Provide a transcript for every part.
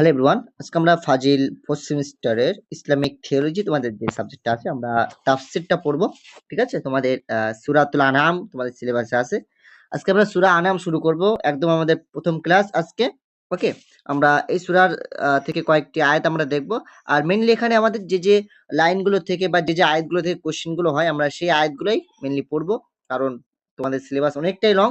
Hello everyone আজকে আমরা Fazil fourth সেমিস্টারের ইসলামিক থিওলজি তোমাদের যে সাবজেক্টটা আছে, আমরা তাফসিরটা পড়ব, ঠিক আছে? তোমাদের সূরাতুল আনাম তোমাদের সিলেবাসে আছে। আজকে আমরা সূরা আনাম শুরু করব, একদম আমাদের প্রথম ক্লাস আজকে ওকে আমরা এই সূরার থেকে কয়েকটি আয়াত আমরা দেখব। আর মেইনলি এখানে আমাদের যে যে লাইনগুলো থেকে বা যে যে আয়াতগুলো থেকে কোশ্চেনগুলো হয়, আমরা সেই আয়াতগুলোই মেইনলি পড়ব। কারণ তোমাদের সিলেবাস অনেকটাই লং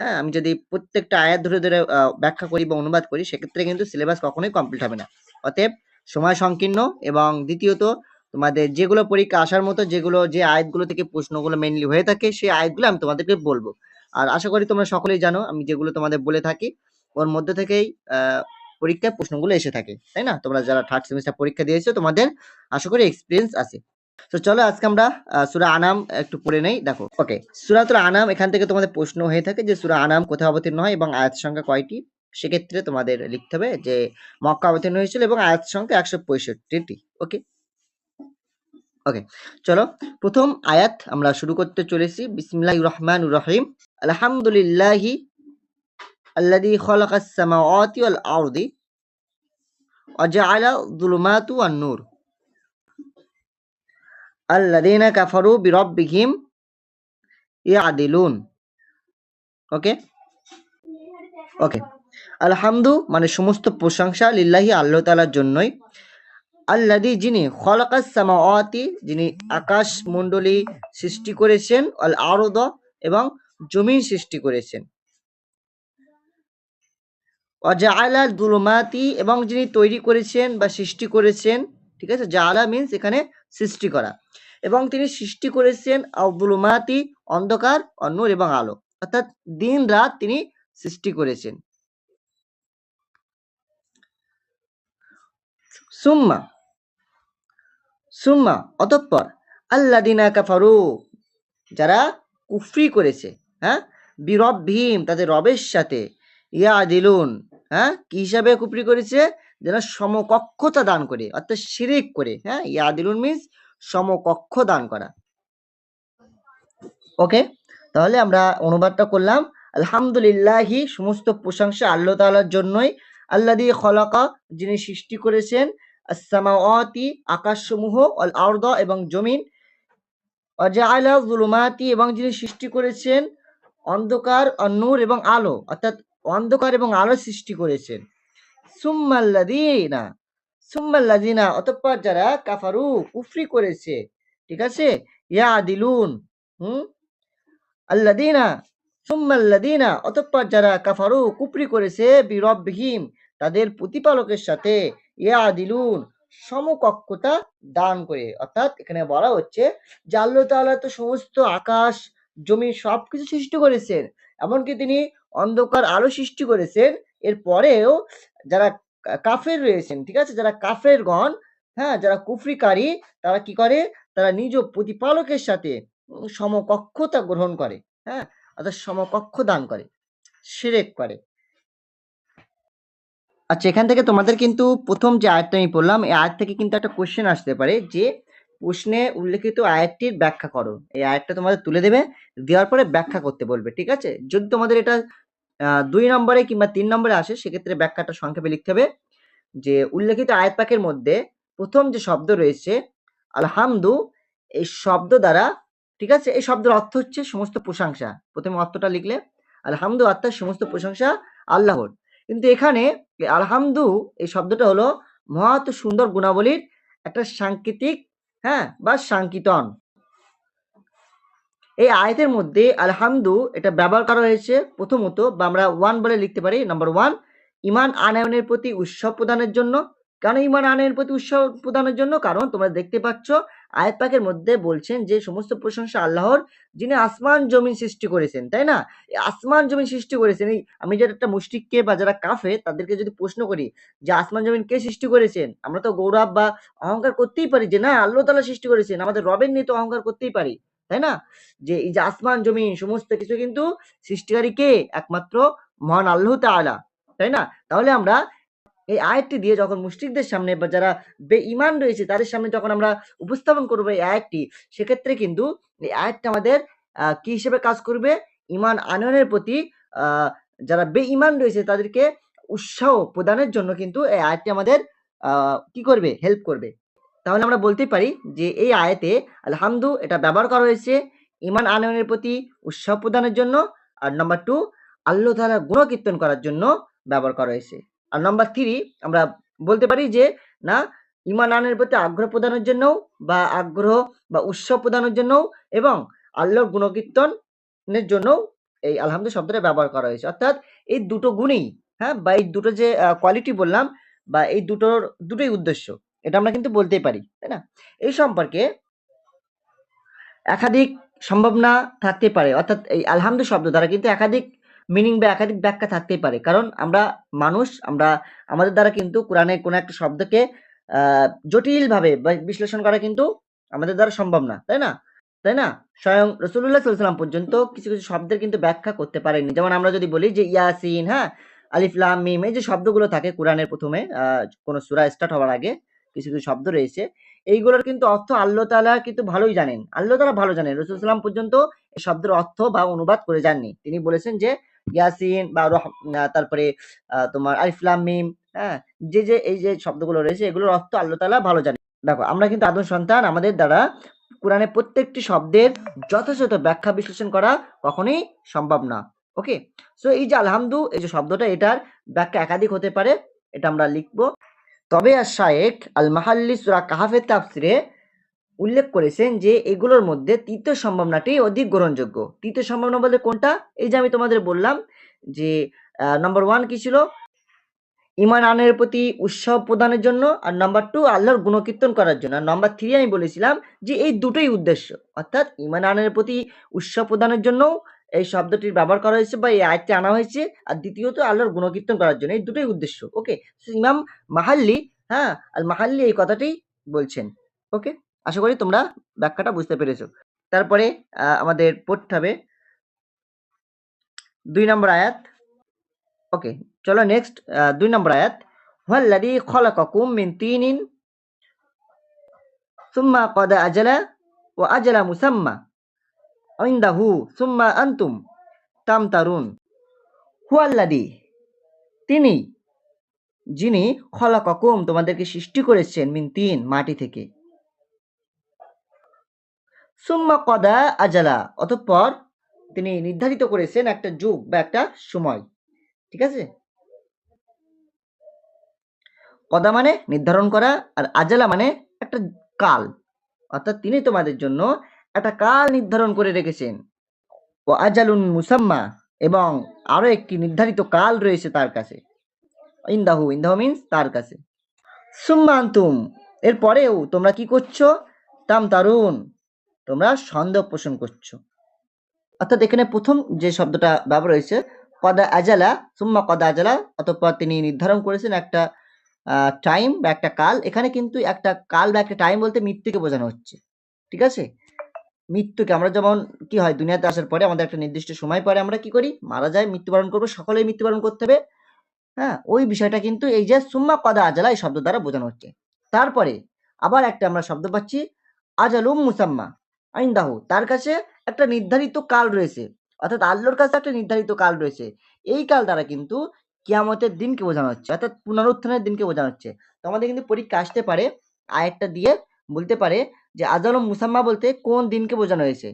হ্যাঁ আমি যদি প্রত্যেকটা আয়াত ধরে ধরে ব্যাখ্যা করি বা অনুবাদ করি, সেক্ষেত্রে কিন্তু সিলেবাস কখনোই কমপ্লিট হবে না। অতএব সময় সংকীর্ণ এবং দ্বিতীয়ত, তোমাদের যেগুলো পরীক্ষা আসার মতো, যেগুলো, যে আয়াতগুলো থেকে প্রশ্নগুলো মেইনলি হয়ে থাকে, সেই আয়াতগুলো আমি তোমাদেরকে বলব। আর আশা করি তোমরা সকলেই জানো, আমি যেগুলো তোমাদের বলে থাকি, ওর মধ্যে থেকেই পরীক্ষায় প্রশ্নগুলো এসে থাকে। তাই না? তোমরা যারা থার্ড সেমিস্টার পরীক্ষা দিয়েছ, তোমাদের আশা করি এক্সপিরিয়েন্স আছে। তো চলো আজকে আমরা সুরা আনাম একটু পড়ে নেই। দেখো ওকে সুরাতুল আনাম, এখান থেকে তোমাদের প্রশ্ন হয়ে থাকে যে সুরা আনাম কোথায় অবতীর্ণ হয় এবং আয়াত সংখ্যা কয়টি? সেক্ষেত্রে তোমাদের লিখতে হবে যে মক্কা অবতীর্ণ হয়েছিল এবং আয়াত সংখ্যা একশো পঁয়ষট্টিটি ওকে ওকে চলো, প্রথম আয়াত আমরা শুরু করতে চলেছি। বিসমিল্লাহ রহমান রহিম। আলহামদুলিল্লাহি আল্লাদি খলাকাস সামাওয়াতি ওয়াল আরদি অজা আলা দুলমাতু আন নূর। আল্লাদিনা কাফারু বিরব্বিহিম ইয়াদিলুন। ওকে ওকে আলহামদু মানে সমস্ত প্রশংসা লিল্লাহি আল্লাহ তালার জন্যই। আল্লাদি যিনি খলাকাস সামাওয়াতি, যিনি আকাশ মণ্ডলী সৃষ্টি করেছেন আল আরদ, এবং জমিন সৃষ্টি করেছেন। অজা আলা দুলমাতি এবং যিনি তৈরি করেছেন বা সৃষ্টি করেছেন ঠিক আছে? জালা মিন্স এখানে সৃষ্টি করা। এবং তিনি সৃষ্টি করেছেন আব্দুলুমাতি অন্ধকার অন্নুর এবং আলো। অর্থাৎ দিন রাত তিনি সৃষ্টি করেছেন। সুম্মা। সুম্মা, অতঃপর আল্লাদিনা কাফারু, যারা কুফরি করেছে হ্যাঁ? বিরব ভীম তাদের রবের সাথে। ইয়া দিলুন হ্যাঁ? কি হিসাবে কুফরি করেছে? যারা সমকক্ষতা দান করে, অর্থাৎ শিরিক করে হ্যাঁ? ইয়া দিলুন মিন্স সমকক্ষ দান করা। ওকে তাহলে আমরা অনুবাদটা করলাম। আলহামদুলিল্লাহি, সমস্ত প্রশংসা আল্লাহ তাআলার জন্যই আল্লাহ দিয়ে খলাকা, যিনি সৃষ্টি করেছেন, আসসামাওয়াতি, আকাশসমূহ অল আরদ এবং জমিন অজাআলা যুলুমাতি এবং যিনি সৃষ্টি করেছেন, অন্ধকার অন্নুর এবং আলো, অর্থাৎ অন্ধকার এবং আলো সৃষ্টি করেছেন। সুম্মাল্লাদিনা সুম্মাল্লাদিনা অতঃপর যারা কাফারু, কুফরি করেছে, ঠিক আছে? ইয়া দিলুন হুম? আল্লাদিনা সুম্মাল্লাদিনা অতঃপর যারা কাফারু, কুফরি করেছে বিরবহিম তাদের প্রতিপালকের সাথে ইয়া দিলুন সমকক্ষতা দান করে। অর্থাৎ এখানে বলা হচ্ছে যে আল্লাহ তো সমস্ত আকাশ, জমি সবকিছু সৃষ্টি করেছেন। এমনকি তিনি অন্ধকার আলো সৃষ্টি করেছেন। এর পরেও যারা কাফের রয়েছেন, ঠিক আছে? যারা কাফের গণ হ্যাঁ? যারা কুফরিকারী, তারা কি করে? তারা নিজ প্রতিপালকের সাথে সমকক্ষতা গ্রহণ করে হ্যাঁ? অর্থাৎ সমকক্ষ দান করে শিরেক করে। আচ্ছা এখান থেকে তোমাদের কিন্তু প্রথম যে আয়াতটা আমি পড়লাম, এই আয়াত থেকে কিন্তু একটা কোশ্চেন আসতে পারে যে, প্রশ্নে উল্লেখিত আয়াতটির ব্যাখ্যা করো। এই আয়াতটা তোমাদের তুলে দেবে, দেওয়ার পরে ব্যাখ্যা করতে বলবে, ঠিক আছে? যদি তোমাদের এটা দুই নম্বরে কিংবা তিন নম্বরে আসে, সেক্ষেত্রে ব্যাখ্যাটা সংক্ষেপে লিখতে হবে। যে উল্লেখিত আয়াত মধ্যে প্রথম যে শব্দ রয়েছে, আলহামদু, এই শব্দ দ্বারা, ঠিক আছে? এই শব্দের অর্থ হচ্ছে সমস্ত প্রশংসা। প্রথমে অর্থটা লিখলে, আলহামদু অর্থাৎ সমস্ত প্রশংসা আল্লাহর। কিন্তু এখানে আলহামদু, এই শব্দটা হলো মহাত সুন্দর গুণাবলীর একটা সাংকেতিক হ্যাঁ বা সাংকিতন এই আয়াতের মধ্যে আলহামদু এটা ব্যবহার করা হয়েছে প্রথমত বা আমরা ওয়ান বলে লিখতে পারি নাম্বার ওয়ান ইমান আনয়নের প্রতি উৎসব প্রদানের জন্য। কেন ইমান আনয়নের প্রতি উৎসব প্রদানের জন্য? কারণ তোমরা দেখতে পাচ্ছ আয়াত পাকের মধ্যে বলছেন যে সমস্ত প্রশংসা আল্লাহর, যিনি আসমান জমিন সৃষ্টি করেছেন, তাই না? আসমান জমিন সৃষ্টি করেছেন। এই আমি যারা একটা মুষ্টিককে বা যারা কাফে তাদেরকে যদি প্রশ্ন করি যে আসমান জমিন কে সৃষ্টি করেছেন? আমরা তো গৌরব বা অহংকার করতেই পারি যে না, আল্লাহ তাআলা সৃষ্টি করেছেন। আমাদের রবের নিয়ে তো অহংকার করতেই পারি। তাই না? যে এই যে আসমান, জমিন, সমস্ত কিছু কিন্তু সৃষ্টিকারী কে একমাত্র মহান আল্লাহ তাআলা, তাই না? তাহলে আমরা এই আয়াতটি দিয়ে যখন মুশরিকদের সামনে বা যারা বেঈমান রয়েছে, তাদের সামনে যখন আমরা উপস্থাপন করব এই আয়াতটি, সেক্ষেত্রে কিন্তু এই আয়াতটা আমাদের কি হিসেবে কাজ করবে? ইমান আনয়নের প্রতি যারা বেঈমান রয়েছে, তাদেরকে উৎসাহ প্রদানের জন্য কিন্তু এই আয়াতটি আমাদের কি করবে? হেল্প করবে। তাহলে আমরা বলতে পারি যে এই আয়াতে আলহামদু এটা ব্যবহার করা হয়েছে ইমান আনয়নের প্রতি উৎসাহ প্রদানের জন্য। আর নাম্বার টু আল্লাহ তাআলার গুণকীর্তন করার জন্য ব্যবহার করা হয়েছে। আর নাম্বার থ্রি আমরা বলতে পারি যে না ইমান আনয়নের প্রতি আগ্রহ প্রদানের জন্য বা আগ্রহ বা উৎসাহ প্রদানের জন্য এবং আল্লাহর গুণকীর্তনের জন্য এই আলহামদু শব্দটা ব্যবহার করা হয়েছে। অর্থাৎ এই দুটো গুণেই হ্যাঁ বা এই দুটো যে কোয়ালিটি বললাম বা এই দুটোর, দুটোই উদ্দেশ্য। এটা আমরা কিন্তু বলতেই পারি, তাই না? এই সম্পর্কে একাধিক সম্ভাবনা থাকতে পারে, অর্থাৎ এই আলহামদু শব্দ দ্বারা কিন্তু একাধিক মিনিং বা একাধিক ব্যাখ্যা থাকতেই পারে। কারণ আমরা মানুষ, আমরা, আমাদের দ্বারা কিন্তু কোরআনের কোনো একটা শব্দকে জটিলভাবে বিশ্লেষণ করা কিন্তু আমাদের দ্বারা সম্ভব না, তাই না? তাই না? স্বয়ং রসুল্লাহ সাল্লাম পর্যন্ত কিছু কিছু শব্দের কিন্তু ব্যাখ্যা করতে পারেনি যেমন আমরা যদি বলি যে ইয়াসিন হ্যাঁ? আলিফ, লাম, মিম, এই যে শব্দগুলো থাকে কোরআনের প্রথমে কোনো সুরা স্টার্ট হওয়ার আগে কিছু কিছু শব্দ রয়েছে। এইগুলোর কিন্তু অর্থ আল্লাহ তাআলা কিন্তু ভালোই জানেন। আল্লাহ তাআলা ভালো জানেন। রসুল সাল্লাম পর্যন্ত এই শব্দের অর্থ বা অনুবাদ করে যাননি। তিনি বলেছেন যে, ইয়াসিন বা তারপরে তোমার আলিফ লাম মিম হ্যাঁ যে যে, এই যে শব্দগুলো রয়েছে, এগুলোর অর্থ আল্লাহ তাআলা ভালো জানেন। দেখো, আমরা কিন্তু আদম সন্তান, আমাদের দ্বারা কোরআনের প্রত্যেকটি শব্দের যথাযথ ব্যাখ্যা বিশ্লেষণ করা কখনোই সম্ভব না। ওকে? সো এই যে আলহামদু, এই যে শব্দটা, এটার ব্যাখ্যা একাধিক হতে পারে, এটা আমরা লিখব। তবে আর শায়েক আল মাহাল্লি সুরা কাহাফের তাফসিরে উল্লেখ করেছেন যে এগুলোর মধ্যে তৃতীয় সম্ভাবনাটি অধিক গ্রহণযোগ্য। তৃতীয় সম্ভাবনা বলতে কোনটা? এই যে আমি তোমাদের বললাম যে নাম্বার ওয়ান কি ছিল? ইমান আনের প্রতি উৎসাহ প্রদানের জন্য আর নাম্বার টু আল্লাহর গুণকীর্তন করার জন্য। আর নাম্বার থ্রি আমি বলেছিলাম যে এই দুটোই উদ্দেশ্য। অর্থাৎ ইমান আনের প্রতি উৎসাহ প্রদানের জন্য এই শব্দটির ব্যবহার করা হয়েছে বা এই আয়টি আনা হয়েছে। আর দ্বিতীয়ত আল্লাহর গুণকীর্তন করার জন্য এই দুটোই উদ্দেশ্য। ওকে ইমাম মাহাল্লি হ্যাঁ আর মাহাল্লি এই কথাটাই বলছেন। ওকে আশা করি তোমরা ব্যাখ্যাটা বুঝতে পেরেছ। তারপরে আমাদের পড়তে হবে দুই নম্বর আয়াত। ওকে চলো নেক্সট দুই নম্বর আয়াত। হুয়াল্লাযী খলাকাকুম মিন তিনিন, সুম্মা ক্বাদা আজালা ওয়া আজালা মুসাম্মা। ইনদাহু সুম্মা আনতুম তামতারুন হুয়াল্লাযী তিনি, যিনি খলাকাকুম, তোমাদেরকে সৃষ্টি করেছেন মিন তিন, মাটি থেকে। সুম্মা কদা আজালা, অতঃপর তিনি নির্ধারিত করেছেন একটা যুগ বা একটা সময়। ঠিক আছে? কদা মানে নির্ধারণ করা, আর আজালা মানে একটা কাল। অর্থাৎ তিনি তোমাদের জন্য একটা কাল নির্ধারণ করে রেখেছেন। ও আজালুন মুসাম্মা এবং আরও একটি নির্ধারিত কাল রয়েছে তার কাছে। ইন্দাহু ইন্দাহু মিন্স তার কাছে। সুম্মান্তুম এরপরেও তোমরা কি করছ? তাম তারুন, তোমরা সন্দেহ পোষণ করছ। অর্থাৎ এখানে প্রথম যে শব্দটা ব্যবহার হয়েছে কদা আজালা, সুম্মা কদা আজালা, অতঃপর তিনি নির্ধারণ করেছেন একটা টাইম বা একটা কাল। এখানে কিন্তু একটা কাল বা একটা টাইম বলতে মৃত্যুকে বোঝানো হচ্ছে। ঠিক আছে? মৃত্যুকে আমরা যেমন কি হয়, দুনিয়াতে আসার পরে আমাদের একটা নির্দিষ্ট সময় পরে আমরা কি করি? মারা যায় মৃত্যুবরণ করব, সকলেই মৃত্যুবরণ করতে হবে। হ্যাঁ ওই বিষয়টা কিন্তু এই যে সুম্মা কদা আজালা, এই শব্দ দ্বারা বোঝানো হচ্ছে। তারপরে আবার একটা আমরা শব্দ পাচ্ছি, আজালুম মুসাম্মা আইন্দাহু। তার কাছে একটা নির্ধারিত কাল রয়েছে, অর্থাৎ আল্লোর কাছে একটা নির্ধারিত কাল রয়েছে। এই কাল দ্বারা কিন্তু কিয়ামতের দিনকে বোঝানো হচ্ছে, অর্থাৎ পুনরুত্থানের দিনকে বোঝানো হচ্ছে। তো আমাদের কিন্তু পরীক্ষা আসতে পারে আরেকটা দিয়ে বলতে পারে যে আজালুম মুসাম্মা বলতে কোন দিনকে বোঝানো হয়েছে?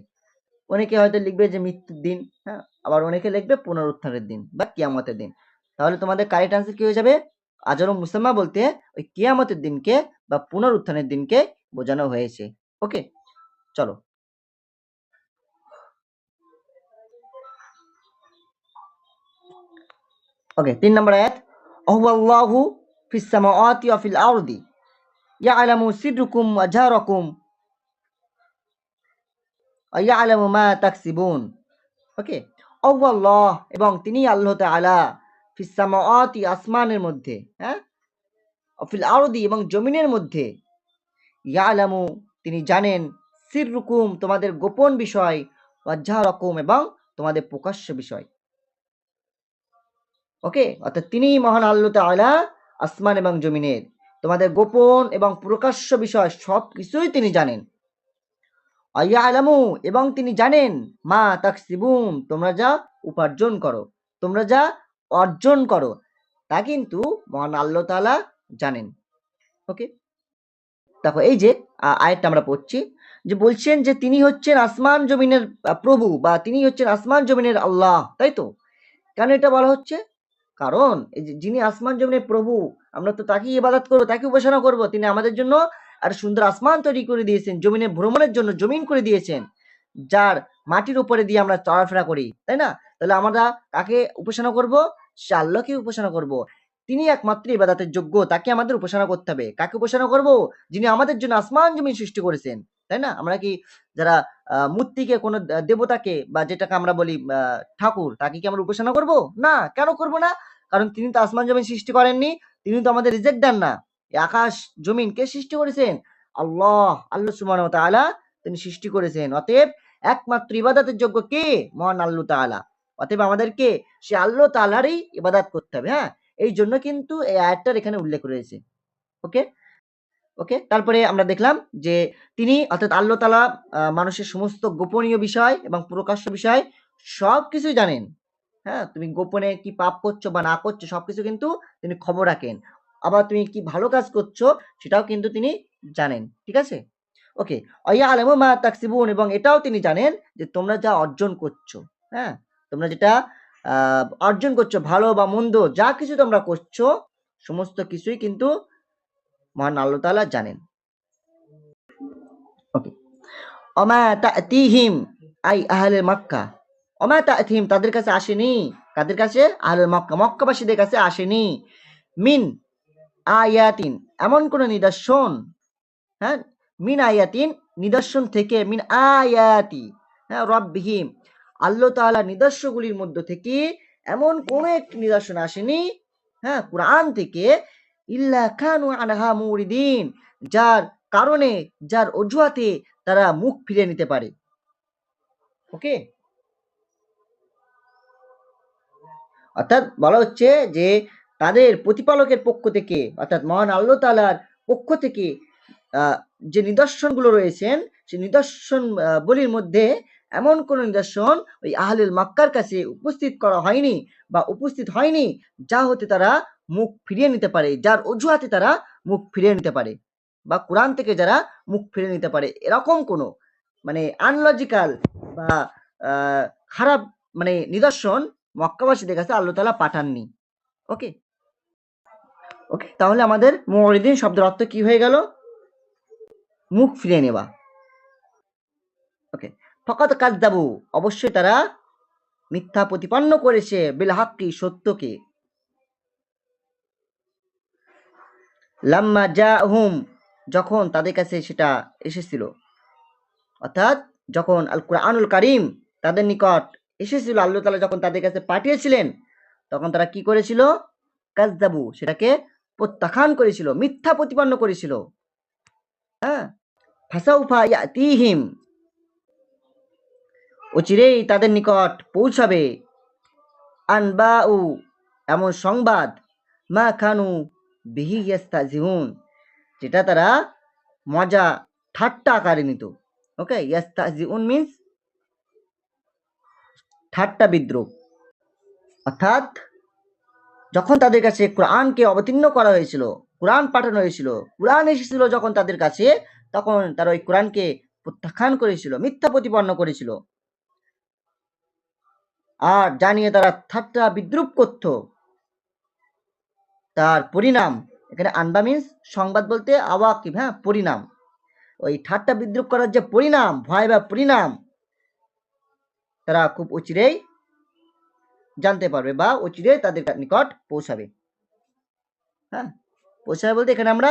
অনেকে হয়তো লিখবে যে মৃত্যুর দিন হ্যাঁ? আবার অনেকে লিখবে পুনরুত্থানের দিন বা কিয়ামতের দিন। তাহলে তোমাদের কারেক্ট আনসার কি হয়ে যাবে? আজরম মুসাম্মা বলতে ওই কিয়ামতের দিনকে বা পুনরুত্থানের দিনকে বোঝানো হয়েছে। ওকে? চলো। ওকে, তিন নম্বর আয়াত। আল্লাহু ফিস সামাওয়াতি ওয়া ফিল আরদি। ইয়ালামু সিররুকুম ওয়া জাহরাকুম ইয়ালামু মা তাকসিবুন ওকে আল্লাহ এবং তিনি আল্লাহ তাআলা ফিস সামাওয়াতি আসমানের মধ্যে হ্যাঁ? ফিল আরদি এবং জমিনের মধ্যে। ইয়ালামু, তিনি জানেন, সিররুকুম, তোমাদের গোপন বিষয় ওয়া জাহরাকুম এবং তোমাদের প্রকাশ্য বিষয়। ওকে অর্থাৎ তিনি মহান আল্লাহ তাআলা আসমান এবং জমিনের। তোমাদের গোপন এবং প্রকাশ্য বিষয় সব কিছুই তিনি জানেন। আলামু এবং তিনি জানেন, মা তাকসিবুম তোমরা যা উপার্জন করো, তোমরা যা অর্জন করো, তা কিন্তু মহান আল্লাহ তাআলা জানেন। ওকে দেখো এই যে, আ- আয়াতটা আমরা পড়ছি, যে বলছেন যে তিনি হচ্ছেন আসমান জমিনের প্রভু, বা তিনি হচ্ছেন আসমান জমিনের আল্লাহ, তাই তো? কেন এটা বলা হচ্ছে? কারণ যিনি আসমান জমিনের প্রভু, আমরা তো তাকেই ইবাদত করব, তাকে উপাসনা করব, তিনি আমাদের জন্য আর সুন্দর আসমান তৈরি করে দিয়েছেন, জমিনে ভ্রমণের জন্য জমিন করে দিয়েছেন, যার মাটির উপরে দিয়ে আমরা চলাফেরা করি, তাই না? তাহলে আমরা কাকে উপাসনা করব? সে আল্লাহকে উপাসনা করব। তিনি একমাত্র ইবাদতের যোগ্য, তাকে আমাদের উপাসনা করতে হবে। কাকে উপাসনা করব? যিনি আমাদের জন্য আসমান জমিন সৃষ্টি করেছেন, তাই না? আমরা কি যারা মূর্তিকে, কোনো দেবতাকে বা যেটাকে আমরা বলি ঠাকুর, তাকে কি আমরা উপাসনা করব? না, কেন করব না? কারণ তিনি তো আসমান জমিন সৃষ্টি করেননি, তিনি তো আমাদের রিজেক্ট দেন না। আকাশ জমিন কে সৃষ্টি করেছেন? আল্লাহ। আল্লাহ ওয়া তাআলা তিনি সৃষ্টি করেছেন। অতএব একমাত্র ইবাদতের যোগ্য কে? মহান আল্লাহ তাআলা। অতএব আমাদেরকে সে আল্লাহ তাআলারই ইবাদত করতে হবে হ্যাঁ? এই জন্য কিন্তু এই আয়াতটার এখানে উল্লেখ রয়েছে। ওকে? ওকে? তারপরে আমরা দেখলাম যে তিনি অর্থাৎ আল্লাহ আহ, মানুষের সমস্ত গোপনীয় বিষয় এবং প্রকাশ্য বিষয় সব সবকিছুই জানেন। হ্যাঁ? তুমি গোপনে কি পাপ করছ বা না করছ সবকিছু কিন্তু তিনি খবর রাখেন। আবার তুমি কি ভালো কাজ করছ সেটাও কিন্তু তিনি জানেন, ঠিক আছে? ওকে অয়া আলমু মা তাকসিবুন, এবং এটাও তিনি জানেন যে তোমরা যা অর্জন করছ হ্যাঁ? তোমরা যেটা অর্জন করছ, ভালো বা মন্দ, যা কিছু তোমরা করছ, সমস্ত কিছুই কিন্তু মহান আল্লাহ জানেন। ওকে অমা তাতিহিম, আই আহলে মক্কা। অমা তাতিহিম, তাদের কাছে আসেনি, কাদের কাছে? আহলে মক্কা, মক্কাবাসীদের কাছে আসেনি। মিন আয়াতিন, এমন কোন নিদর্শন হ্যাঁ? মিন আয়াতিন, নিদর্শন থেকে, মিন আয়াতি হ্যাঁ রব্বিহিম। আল্লাহ তাআলা নিদর্শনগুলির মধ্য থেকে এমন কোন একটি নিদর্শন আসেনি হ্যাঁ কোরআন থেকে, ইল্লা খানু আনহা মুরিদিন, যার কারণে, যার অজুহাতে তারা মুখ ফিরে নিতে পারে। ওকে? অর্থাৎ বলা হচ্ছে যে তাদের প্রতিপালকের পক্ষ থেকে, অর্থাৎ মহান আল্লাহ তাআলার পক্ষ থেকে যে নিদর্শনগুলো রয়েছেন, সেই নিদর্শন বলির মধ্যে এমন কোন নিদর্শন ওই আহলুল মক্কার কাছে উপস্থিত করা হয়নি বা উপস্থিত হয়নি যা হতে তারা মুখ ফিরিয়ে নিতে পারে, যার অজুহাতে তারা মুখ ফিরিয়ে নিতে পারে বা কোরআন থেকে যারা মুখ ফিরিয়ে নিতে পারে, এরকম কোনো মানে আনলজিক্যাল বা খারাপ মানে নিদর্শন মক্কাবাসীদের কাছে আল্লাহ তাআলা পাঠাননি। ওকে ওকে তাহলে আমাদের মুরিদিন শব্দের অর্থ কি হয়ে গেল? মুখ ফিরিয়ে নেওয়া। ওকে ফকাত কাজদাবু অবশ্যই তারা মিথ্যা প্রতিপন্ন করেছে বিল হাক্কি সত্যকে। লাম্মা জাহুম, যখন তাদের কাছে সেটা এসেছিল। অর্থাৎ যখন আল কোরআনুল কারিম তাদের নিকট এসেছিল, আল্লাহ তালা যখন তাদের কাছে পাঠিয়েছিলেন, তখন তারা কি করেছিল? কাজদাবু সেটাকে প্রত্যাখ্যান করেছিল, মিথ্যা প্রতিপন্ন করেছিল। হ্যাঁ? ফাসাউফা ইয়াতিহিম। অচিরেই তাদের নিকট পৌঁছাবে। আনবা আনবাউ, এমন সংবাদ, মা খানু বিহি ইয়াস্তাজিহুন যেটা তারা মজা ঠাট্টা আকারে নিত। ওকে ইয়াস্তাজিউন মিন্স ঠাট্টা বিদ্রুপ অর্থাৎ যখন তাদের কাছে কোরআনকে অবতীর্ণ করা হয়েছিল, কোরআন পাঠানো হয়েছিল, কোরআন এসেছিল যখন তাদের কাছে, তখন তারা ওই কোরআনকে প্রত্যাখ্যান করেছিল, মিথ্যা প্রতিপন্ন করেছিল। আর জানিয়ে তারা ঠাট্টা বিদ্রুপ করত। তার পরিণাম, এখানে আনবা মিন্স সংবাদ বলতে আওয়াকিব হ্যাঁ পরিণাম। ওই ঠাট্টা বিদ্রুপ করার যে পরিণাম ভয় বা পরিণাম, তারা খুব অচিরেই জানতে পারবে বা অচিরেই তাদের নিকট পৌঁছাবে। হ্যাঁ পৌঁছাবে বলতে এখানে আমরা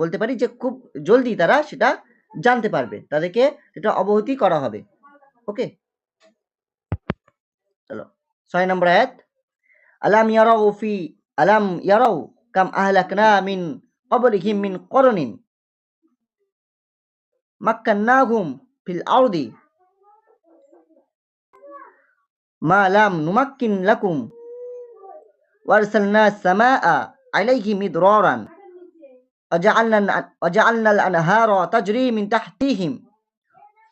বলতে পারি যে খুব জলদি তারা সেটা জানতে পারবে। তাদেরকে সেটা অবহিত করা হবে। ওকে? চলো, ছয় নম্বর আয়াত। আলাম ইয়ারাউ ফি, আলাম ইয়ারাউ কাম আহলাকনা মিন ক্বাবলিহিম মিন করনিন মাক্কান্নাহুম ফিল আরদি। মা লাম নুমাক্কিন লাকুম وارسلنا السماء عليهم مدرارا وجعلنا وجعلنا الأنهار تجري من تحتهم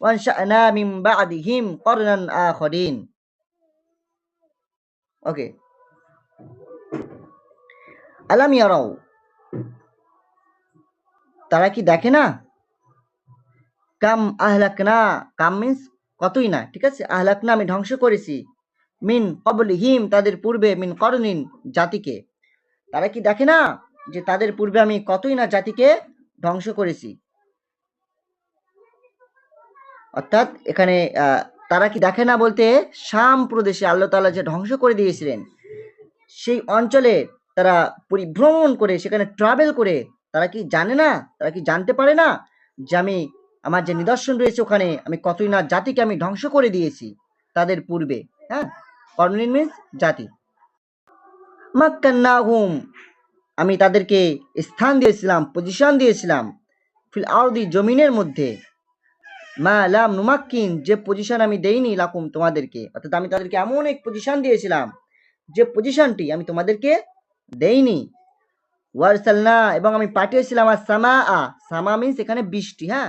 وانشأنا من بعدهم قرنا آخرين ওকে আলাম ইয়ারাও তারা কি দেখে না কাম আহলাকনা কাম মিন্স কতই না ঠিক আছে আহলাকনা আমি ধ্বংস করেছি মিন কবল হিম তাদের পূর্বে মিন করনিন জাতিকে। তারা কি দেখে না যে তাদের পূর্বে আমি কতই না জাতিকে ধ্বংস করেছি? অর্থাৎ এখানে তারা কি দেখে না বলতে শাম প্রদেশে আল্লাহ তাআলা যে ধ্বংস করে দিয়েছিলেন, সেই অঞ্চলে তারা পরিভ্রমণ করে, সেখানে ট্রাভেল করে, তারা কি জানে না? তারা কি জানতে পারে না যে আমি, আমার যে নিদর্শন রয়েছে ওখানে, আমি কতই না জাতিকে আমি ধ্বংস করে দিয়েছি তাদের পূর্বে? হ্যাঁ? কর্মলিন মিন্স জাতি। মাক্কান্নাহুম, আমি তাদেরকে স্থান দিয়েছিলাম পজিশন দিয়েছিলাম ফিল আরদি জমিনের মধ্যে। মা লাম নুমাক্কিন, যে পজিশন আমি দেইনি লাকুম তোমাদেরকে, অর্থাৎ আমি তাদেরকে এমন এক পজিশন দিয়েছিলাম, যে পজিশনটি আমি তোমাদেরকে দেইনি। ওয়ারসালনা, এবং আমি পাঠিয়েছিলাম আর সামা আ সামা মিন্স এখানে বৃষ্টি হ্যাঁ?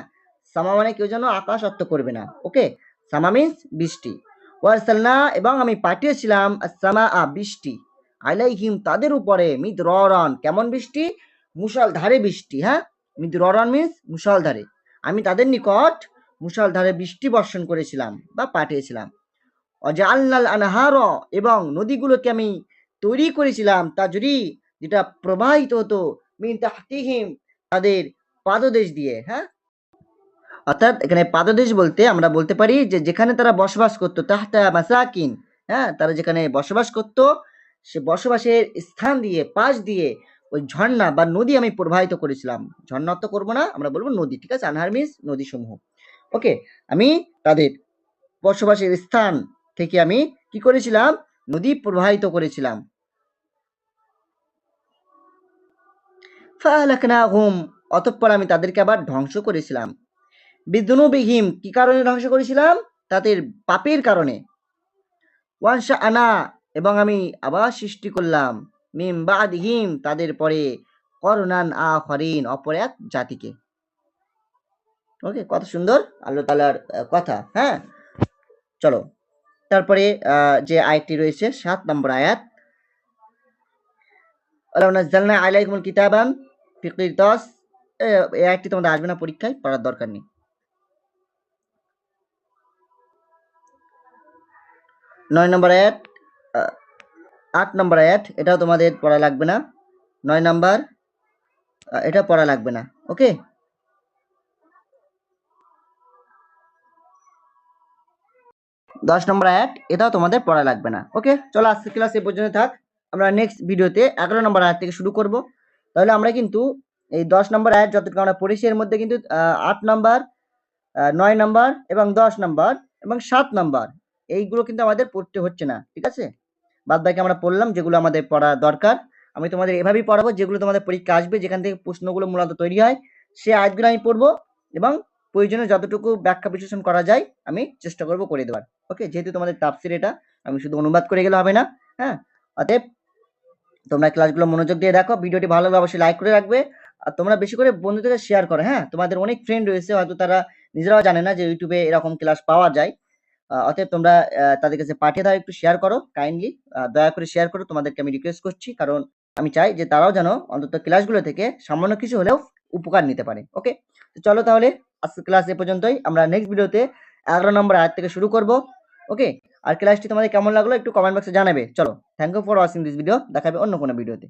সামা মানে কেউ যেন আকাশ অর্থ করবে না ওকে সামা মিন্স বৃষ্টি। ওয়ারসালনা, এবং আমি পাঠিয়েছিলাম সামা আ বৃষ্টি। আলাইহিম, তাদের উপরে মিদ রন কেমন বৃষ্টি? মুষলধারে বৃষ্টি হ্যাঁ? মিদ রন মিন্স মুষলধারে। আমি তাদের নিকট মুষলধারে বৃষ্টি বর্ষণ করেছিলাম বা পাঠিয়েছিলাম। অজাল্লাল আনহার, এবং নদীগুলোকে আমি তৈরি করেছিলাম, তাজরি, যেটা প্রবাহিত হতো, মিন তাহতিহিম, তাদের পাদদেশ দিয়ে হ্যাঁ? অর্থাৎ এখানে পাদদেশ বলতে আমরা বলতে পারি যে যেখানে তারা বসবাস করতো, তাহতা মাসাকিন হ্যাঁ? তারা যেখানে বসবাস করতো, সে বসবাসের স্থান দিয়ে, পাশ দিয়ে ওই ঝর্ণা বা নদী আমি প্রবাহিত করেছিলাম। ঝর্ণা তো করব না, আমরা বলব নদী, ঠিক আছে? আনহার মিন্স নদী সমূহ ওকে, আমি তাদের বসবাসের স্থান থেকে আমি কি করেছিলাম? নদী প্রবাহিত করেছিলাম। ফাহলাকনাহুম অতঃপর আমি তাদেরকে আবার ধ্বংস করেছিলাম। বিদ্যুনুবিহীম কি কারণে ধ্বংস করেছিলাম? তাদের পাপের কারণে। ওয়ানশা আনা এবং আমি আবার সৃষ্টি করলাম। মিম বাদহিম, তাদের পরে করনান আখরিন, অপর এক জাতিকে। ওকে, কত সুন্দর আল্লাহ তালার কথা হ্যাঁ? চলো, তারপরে যে আয়াতটি রয়েছে, সাত নম্বর আয়াত। আলাইকুমুল কিতাবান ফি দশ এই আয়াতটি তোমাদের আসবে না পরীক্ষায়, পড়ার দরকার নেই। নয় নম্বর আহ, আট নম্বর আয়াত এটাও তোমাদের পড়া লাগবে না। নয় নম্বর এটা পড়া লাগবে না ওকে? দশ নম্বর আয়াত এটাও তোমাদের পড়া লাগবে না ওকে? চলো আজকে ক্লাস এ পর্যন্ত থাক আমরা নেক্সট ভিডিওতে এগারো নম্বর আয়াত থেকে শুরু করব। তাহলে আমরা কিন্তু এই দশ নম্বর আয়াত যতটুকু আমরা পড়েছি এর মধ্যে কিন্তু আট নম্বর নয় নম্বর এবং দশ নম্বর এবং সাত নম্বর এইগুলো কিন্তু আমাদের পড়তে হচ্ছে না, ঠিক আছে? বাদ বাকি আমরা পড়লাম যেগুলো আমাদের পড়া দরকার। আমি তোমাদের এভাবেই পড়াবো যেগুলো তোমাদের পরীক্ষা আসবে, যেখান থেকে প্রশ্নগুলো মূলত তৈরি হয়, সে আয়াতগুলো আমি পড়ব এবং প্রয়োজনে যতটুকু ব্যাখ্যা বিশ্লেষণ করা যায়, আমি চেষ্টা করব করে দেওয়ার। ওকে? যেহেতু তোমাদের তাপসির এটা, আমি শুধু অনুবাদ করে গেলে হবে না হ্যাঁ? অতএব তোমরা ক্লাসগুলো মনোযোগ দিয়ে দেখো, ভিডিওটি ভালো লাগলে অবশ্যই লাইক করে রাখবে, আর তোমরা বেশি করে বন্ধুদের শেয়ার করো হ্যাঁ? তোমাদের অনেক ফ্রেন্ড রয়েছে, হয়তো তারা নিজেরাও জানে না যে ইউটিউবে এরকম ক্লাস পাওয়া যায়। অতএব তোমরা তাদের কাছে পাঠিয়ে দাও, একটু শেয়ার করো কাইন্ডলি দয়া করে শেয়ার করো, তোমাদেরকে আমি রিকোয়েস্ট করছি, কারণ আমি চাই যে তারাও যেন অন্তত ক্লাসগুলো থেকে সামান্য কিছু হলেও উপকার নিতে পারে ওকে চলো তাহলে আজকে ক্লাস এ পর্যন্তই। আমরা নেক্সট ভিডিওতে এগারো নম্বর আয়াত থেকে শুরু করব ওকে আর ক্লাসটি তোমাদের কেমন লাগল, একটু কমেন্ট বক্সে জানাবে। চলো thank you for watching this video দেখাবে অন্য কোনো ভিডিওতে